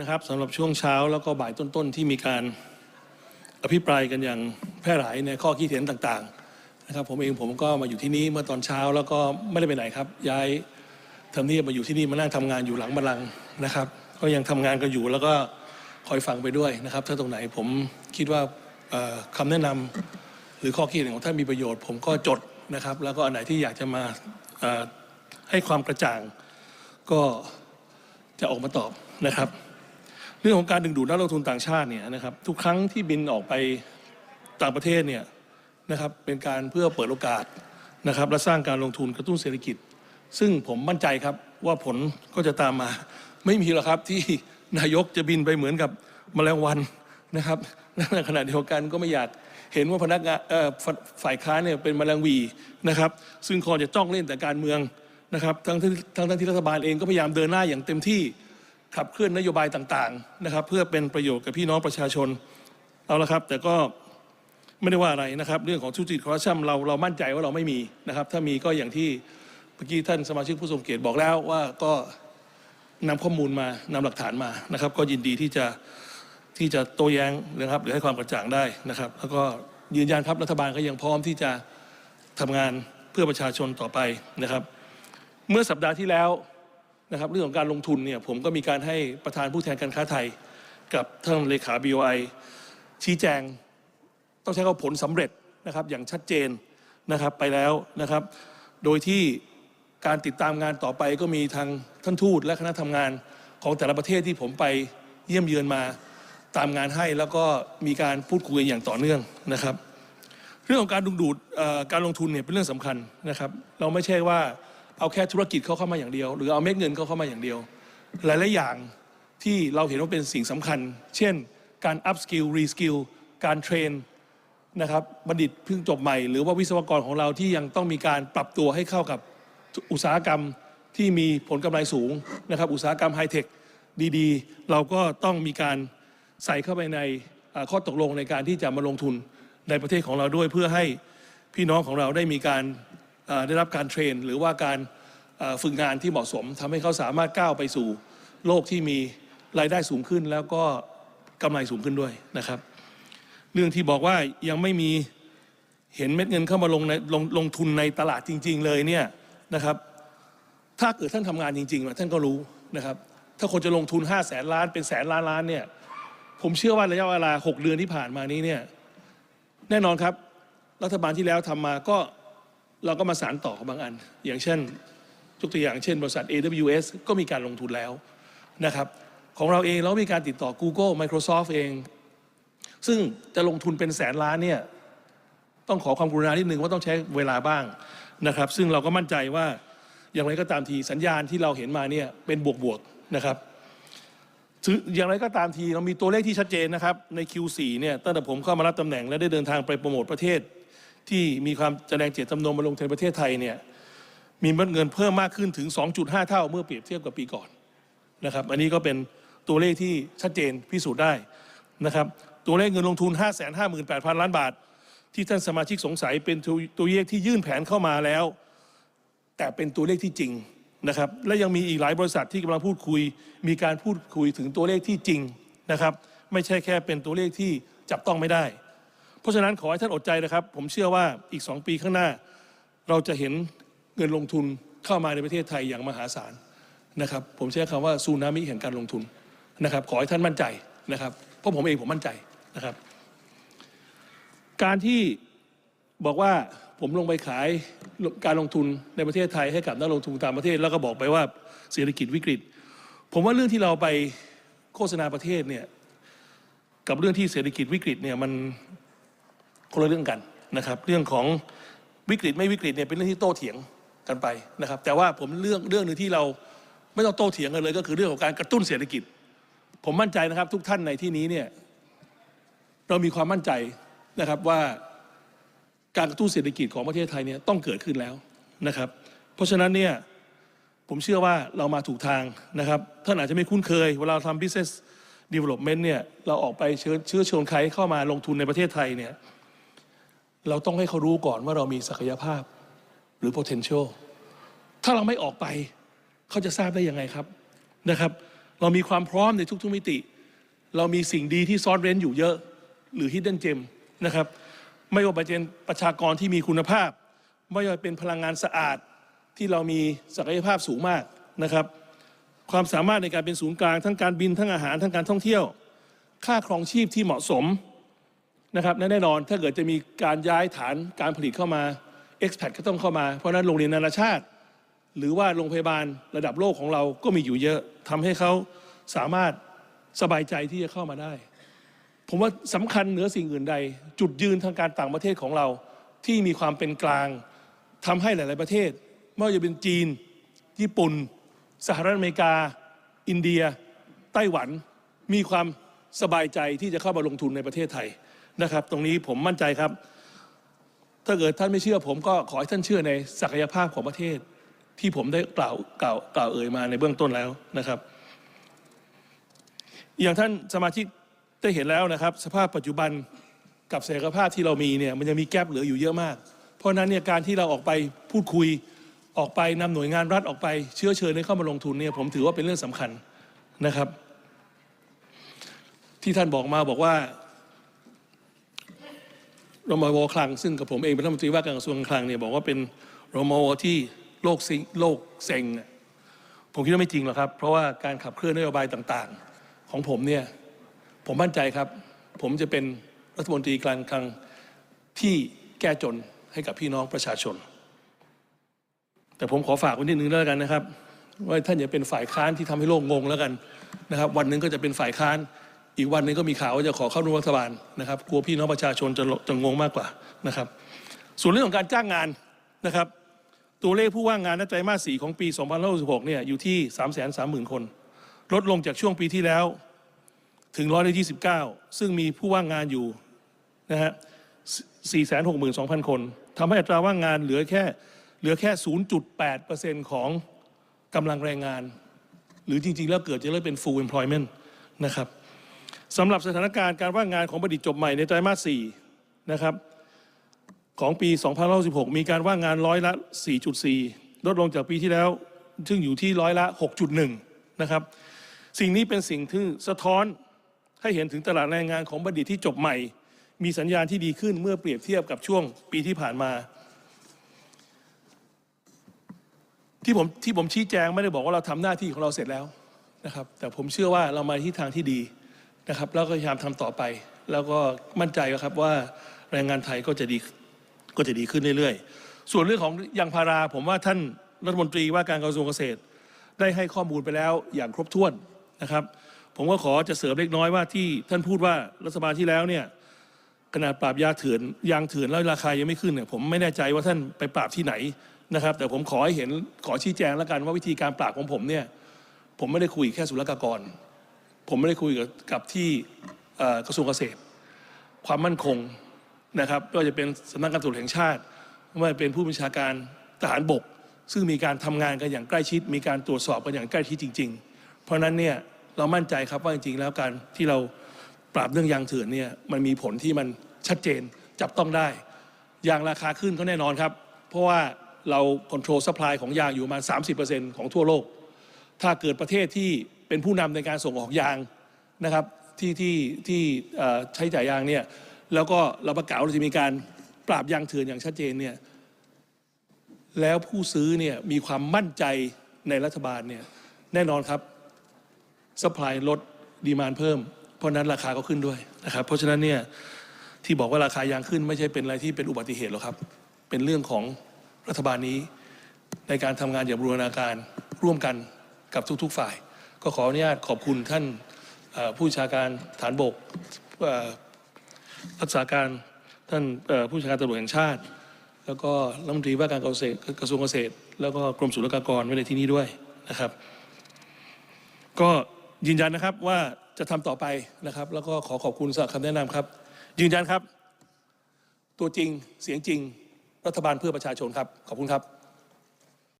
นะครับสำหรับช่วงเช้าแล้วก็บ่ายต้นๆ ที่มีการอภิปรายกันอย่างแพร่หลายในข้อคิดเห็นต่างๆนะครับผมเองผมก็มาอยู่ที่นี้เมื่อตอนเช้าแล้วก็ไม่ได้ไปไหนครับ ย้ายทำเนียบมาอยู่ที่นี่มานั่งทำงานอยู่หลังบัลลังก์นะครับ ก็ยังทำงานกันอยู่แล้วก็คอยฟังไปด้วยนะครับ ถ้าตรงไหนผมคิดว่าเอ่อคำแนะนำหรือข้อคิดเห็นของท่านมีประโยชน์ ผมก็จดนะครับ แล้วก็อันไหนที่อยากจะมาให้ความกระจ่าง ก็จะออกมาตอบนะครับ เรื่องของการดึงดูดนักลงทุนต่างชาติเนี่ยนะครับทุกครั้งที่บินออกไปต่างประเทศเนี่ยนะครับเป็นการเพื่อเปิดโอกาสนะครับและสร้างการลงทุนกระตุ้นเศรษฐกิจ ซึ่งผมมั่นใจครับว่าผลก็จะตามมา ไม่มีหรอกครับที่นายกจะบินไปเหมือนกับมแมลงวันนะครับในขณะเดียวกันก็ไม่อยากเห็นว่าพนักงานฝ่ายค้านเนี่ยเป็นมแมลงวีนะครับ ซึ่งคอจะจ้องเล่นแต่การเมืองนะครับทั้งทั้งที่รัฐบาลเองก็พยายามเดินหน้าอย่างเต็มที่ ขับเคลื่อนนโยบายต่างๆนะครับ เพื่อเป็นประโยชน์กับพี่น้องประชาชนเอาละครับ แต่ก็ไม่ได้ว่าอะไรนะครับ เรื่องของทุจริตคอร์รัปชันเราเรามั่นใจว่าเราไม่มีนะครับ ถ้ามีก็อย่างที่เมื่อกี้ท่านสมาชิกผู้ทรงเกียรติบอกแล้วว่าก็นำข้อมูลมานำหลักฐานมานะครับ ก็ยินดีที่จะที่จะโต้แย้งนะครับ หรือให้ความกระจ่างได้นะครับ แล้วก็ยืนยันครับรัฐบาลก็ยังพร้อมที่จะทำงานเพื่อประชาชนต่อไปนะครับ เมื่อสัปดาห์ที่แล้ว นะครับเรื่องของการลงทุนเนี่ยผมก็มีการให้ประธานผู้แทนการค้าไทย กับท่านเลขา BOI ชี้แจง ต้องใช้คำผลสำเร็จนะครับอย่างชัดเจนนะครับไปแล้วนะครับ โดยที่การติดตามงานต่อไปก็มีทางท่านทูตและคณะทำงานของแต่ละประเทศที่ผมไปเยี่ยมเยือนมาตามงานให้แล้วก็มีการพูดคุยกันอย่างต่อเนื่องนะครับ เรื่องของการดึงดูดการลงทุนเนี่ยเป็นเรื่องสำคัญนะครับ เราไม่ใช่ว่า เอาแค่ธุรกิจเขาเข้ามาอย่างเดียว หรือเอาเม็ดเงินเขาเข้ามาอย่างเดียว หลายๆอย่างที่เราเห็นว่าเป็นสิ่งสำคัญ เช่น การ up skill re skill การเทรนนะครับบัณฑิตเพิ่งจบใหม่ หรือว่าวิศวกรของเราที่ยังต้องมีการปรับตัวให้เข้ากับอุตสาหกรรมที่มีผลกำไรสูงนะครับอุตสาหกรรมไฮเทคดีๆ เราก็ต้องมีการใส่เข้าไปในข้อตกลงในการที่จะมาลงทุนในประเทศของเราด้วยเพื่อให้พี่น้องของเราได้มีการ ได้รับการเทรน หรือว่าการฝึกงานที่เหมาะสมทำให้เขาสามารถก้าวไปสู่โลกที่มีรายได้สูงขึ้น แล้วก็กำไรสูงขึ้นด้วยนะครับ เรื่องที่บอกว่ายังไม่มีเห็นเม็ดเงินเข้ามาลงในลงลงทุนในตลาดจริง ๆ เลยเนี่ยนะครับ ถ้าเกิดท่านทำงานจริงๆท่านก็รู้นะครับ ถ้าคนจะลงทุน5้าแสนล้านเป็นแสนล้านล้านเนี่ยผมเชื่อว่าระยะเวลา 6 เดือนที่ผ่านมานี้เนี่ยแน่นอนครับ รัฐบาลที่แล้วทำมาก็ เราก็มาสารต่อบางอัน อย่างเช่นยกตัวอย่างเช่นบริษัท AWS ก็มีการลงทุนแล้วนะครับของเราเองเรามีการติดต่อ Google Microsoft เอง ซึ่งจะลงทุนเป็นแสนล้านเนี่ยต้องขอความกรุณานิดนึงว่าต้องใช้เวลาบ้างนะครับ ซึ่งเราก็มั่นใจว่าอย่างไรก็ตามทีสัญญาณที่เราเห็นมาเนี่ยเป็นบวกๆนะครับอย่างไรก็ตามทีเรามีตัวเลขที่ชัดเจนนะครับใน Q4 เนี่ยตั้งแต่ผมเข้ามารับตำแหน่งและได้เดินทางไปโปรโมทประเทศ ที่มีความแสดงเจตจำนงมาลงทุนประเทศไทยเนี่ยมีเม็ดเงินเพิ่มมากขึ้นถึง 2.5 เท่าเมื่อเปรียบเทียบกับปีก่อนนะครับอันนี้ก็เป็นตัวเลขที่ชัดเจนพิสูจน์ได้นะครับตัวเลขเงินลงทุน 558,000 ล้านบาท ที่ท่านสมาชิกสงสัยเป็นตัวตัวเลขที่ยื่นแผนเข้ามาแล้ว แต่เป็นตัวเลขที่จริงนะครับและยังมีอีกหลายบริษัทที่กำลังพูดคุย มีการพูดคุยถึงตัวเลขที่จริงนะครับไม่ใช่แค่เป็นตัวเลขที่จับต้องไม่ได้ เพราะฉะนั้นขอให้ท่านอดใจนะครับ ผมเชื่อว่าอีก 2 ปีข้างหน้า เราจะเห็นเงินลงทุนเข้ามาในประเทศไทยอย่างมหาศาลนะครับ ผมใช้คำว่าซูนามิแห่งการลงทุนนะครับ ขอให้ท่านมั่นใจนะครับ เพราะผมเองผมมั่นใจนะครับ การที่บอกว่าผมลงไปขายการลงทุนในประเทศไทยให้กับนักลงทุนต่างประเทศ แล้วก็บอกไปว่าเศรษฐกิจวิกฤต ผมว่าเรื่องที่เราไปโฆษณาประเทศเนี่ยกับเรื่องที่เศรษฐกิจวิกฤตเนี่ยมัน คนละเรื่องกันนะครับ เรื่องของวิกฤตไม่วิกฤตเนี่ยเป็นเรื่องที่โต้เถียงกันไปนะครับ แต่ว่าผมเรื่องเรื่องหนึ่งที่เราไม่ต้องโต้เถียงกันเลย ก็คือเรื่องของการกระตุ้นเศรษฐกิจ ผมมั่นใจนะครับ ทุกท่านในที่นี้เนี่ยเรามีความมั่นใจนะครับว่าการกระตุ้นเศรษฐกิจของประเทศไทยเนี่ยต้องเกิดขึ้นแล้วนะครับ เพราะฉะนั้นเนี่ยผมเชื่อว่าเรามาถูกทางนะครับท่านอาจจะไม่คุ้นเคย เวลาทำ business development เนี่ยเราออกไปเชื้อเชื้อชวนใครเข้ามาลงทุนในประเทศไทยเนี่ย เราต้องให้เขารู้ก่อนว่าเรามีศักยภาพหรือ potential ถ้าเราไม่ออกไป เขาจะทราบได้ยังไงครับนะครับ เรามีความพร้อมในทุกๆมิติ เรามีสิ่งดีที่ซ่อนเร้นอยู่เยอะหรือ hidden gem นะครับไม่ว่าจะเป็นประชากรที่มีคุณภาพ ไม่ว่าเป็นพลังงานสะอาดที่เรามีศักยภาพสูงมากนะครับ ความสามารถในการเป็นศูนย์กลาง ทั้งการบินทั้งอาหารทั้งการท่องเที่ยว ค่าครองชีพที่เหมาะสม นะครับแน่นอนถ้าเกิดจะมีการย้ายฐานการผลิตเข้ามา expat ก็ต้องเข้ามา เพราะฉะนั้นโรงเรียนนานาชาติ หรือว่าโรงพยาบาลระดับโลกของเราก็มีอยู่เยอะทำให้เขาสามารถสบายใจที่จะเข้ามาได้ ผมว่าสำคัญเหนือสิ่งอื่นใด จุดยืนทางการต่างประเทศของเราที่มีความเป็นกลางทำให้หลาย ๆ ประเทศไม่ว่าจะเป็นจีน ญี่ปุ่น สหรัฐอเมริกา อินเดีย ไต้หวัน มีความสบายใจที่จะเข้ามาลงทุนในประเทศไทย นะครับ ตรงนี้ผมมั่นใจครับ ถ้าเกิดท่านไม่เชื่อผมก็ขอให้ท่านเชื่อในศักยภาพของประเทศ ที่ผมได้กล่าวกล่าวกล่าวเอ่ยมาในเบื้องต้นแล้วนะครับ อย่างท่านสมาชิกได้เห็นแล้วนะครับ สภาพปัจจุบันกับศักยภาพที่เรามีเนี่ยมันยังมีแกลบเหลืออยู่เยอะมาก เพราะนั้นเนี่ยการที่เราออกไปพูดคุยออกไปนำหน่วยงานรัฐออกไปเชื้อเชิญให้เข้ามาลงทุนเนี่ยผมถือว่าเป็นเรื่องสำคัญนะครับ ที่ท่านบอกมาบอกว่า รมวคลัง ซึ่งกับผมเองเป็นรัฐมนตรีว่าการกระทรวงคลังเนี่ยบอกว่าเป็นรมวที่โลกซิงโลกเซ็งผมคิดว่าไม่จริงหรอกครับ เพราะว่าการขับเคลื่อนนโยบายต่างๆ ของผมเนี่ยผมมั่นใจครับ ผมจะเป็นรัฐมนตรีกลางคลังที่แก้จนให้กับพี่น้องประชาชน แต่ผมขอฝากไว้นิดนึงแล้วกันนะครับ ว่าท่านอย่าเป็นฝ่ายค้านที่ทำให้โลกงงแล้วกันนะครับ วันหนึ่งก็จะเป็นฝ่ายค้าน อีกวันนึงก็มีข่าวว่าจะขอเข้าร่วมรัฐบาลนะครับกลัวพี่น้องประชาชนจะจะงงมากกว่านะครับ ส่วนเรื่องของการจ้างงานนะครับ ตัวเลขผู้ว่างงานในไตรมาส4ของปี2566เนี่ยอยู่ที่ 330,000 คน ลดลงจากช่วงปีที่แล้วถึงร้อยละ29ซึ่งมีผู้ว่างงานอยู่นะฮะ462,000คนทำให้อัตราว่างงานเหลือแค่เหลือแค่0.8%ของกำลังแรงงาน หรือจริง ๆ แล้วเกิดจะเรียกเป็น full employment นะครับ สำหรับสถานการณ์การว่างงานของบัณฑิตจบใหม่ในไตรมาส4นะครับของปี2566มีการว่างงานร้อยละ 4.4 ลดลงจากปีที่แล้ว ซึ่งอยู่ที่ร้อยละ 6.1 นะครับ สิ่งนี้เป็นสิ่งที่สะท้อนให้เห็นถึงตลาดแรงงานของบัณฑิตที่จบใหม่ มีสัญญาณที่ดีขึ้นเมื่อเปรียบเทียบกับช่วงปีที่ผ่านมา ที่ผมที่ผมชี้แจงไม่ได้บอกว่าเราทำหน้าที่ของเราเสร็จแล้วนะครับ แต่ผมเชื่อว่าเรามาที่ทางที่ดี นะครับ แล้วก็พยายามทำต่อไป แล้วก็มั่นใจครับว่าแรงงานไทยก็จะดีก็จะดีขึ้นเรื่อยๆ ส่วนเรื่องของยางพาราผมว่าท่านรัฐมนตรีว่าการกระทรวงเกษตร ได้ให้ข้อมูลไปแล้วอย่างครบถ้วนนะครับ ผมก็ขอจะเสริมเล็กน้อยว่าที่ท่านพูดว่ารัฐบาลที่แล้วเนี่ยขนาดปราบยาเถื่อนยางเถื่อนแล้วราคายังไม่ขึ้นเนี่ยผมไม่แน่ใจว่าท่านไปปราบที่ไหนนะครับ แต่ผมขอให้เห็นขอชี้แจงแล้วกันว่าวิธีการปราบของผมเนี่ยผมไม่ได้คุยแค่ศุลกากร ผมไม่ได้คุยกับกับที่กระทรวงเกษตร ความมั่นคงนะครับไม่ว่าจะเป็นสำนักงานตำรวจแห่งชาติไม่ว่าจะเป็นผู้บัญชาการทหารบก ซึ่งมีการทำงานกันอย่างใกล้ชิด มีการตรวจสอบกันอย่างใกล้ชิดจริง ๆ เพราะฉะนั้นเนี่ยเรามั่นใจครับว่าจริงๆแล้วการที่เราปราบเรื่องยางเถื่อนเนี่ยมันมีผลที่มันชัดเจนจับต้องได้ยางราคาขึ้นก็แน่นอนครับ เพราะว่าเราควบคุมซัพพลายของยางอยู่ประมาณ30%ของทั่วโลก ถ้าเกิดประเทศที่ เป็นผู้นำในการส่งออกยางนะครับที่ที่ที่ใช้จ่ายยางเนี่ยแล้วก็เราประกาศเราจะมีการปราบยางเถื่อนอย่างชัดเจนเนี่ยแล้วผู้ซื้อเนี่ยมีความมั่นใจในรัฐบาลเนี่ยแน่นอนครับสป라이ลดดีมานเพิ่ม เพราะฉะนั้นราคาก็ขึ้นด้วยนะครับเพราะฉะนั้นเนี่ยที่บอกว่าราคายางขึ้นไม่ใช่เป็นอะไรที่เป็นอุบัติเหตุหรอกครับ เป็นเรื่องของรัฐบาลนี้ในการทำงานอย่างบูรณาการร่วมกันกับทุกๆฝ่าย ก็ขออนุญาตขอบคุณท่านผู้ชาการฐานบกรักษาการท่านผู้ชาการตำรวจแห่งชาติ แล้วก็รัฐมนตรีว่าการกระทรวงเกษตร แล้วก็กรมศุลกากรไว้ในที่นี้ด้วยนะครับ ก็ยืนยันนะครับว่าจะทำต่อไปนะครับ แล้วก็ขอขอบคุณสำหรับคำแนะนำครับ ยืนยันครับ ตัวจริงเสียงจริงรัฐบาลเพื่อประชาชนครับ ขอบคุณครับ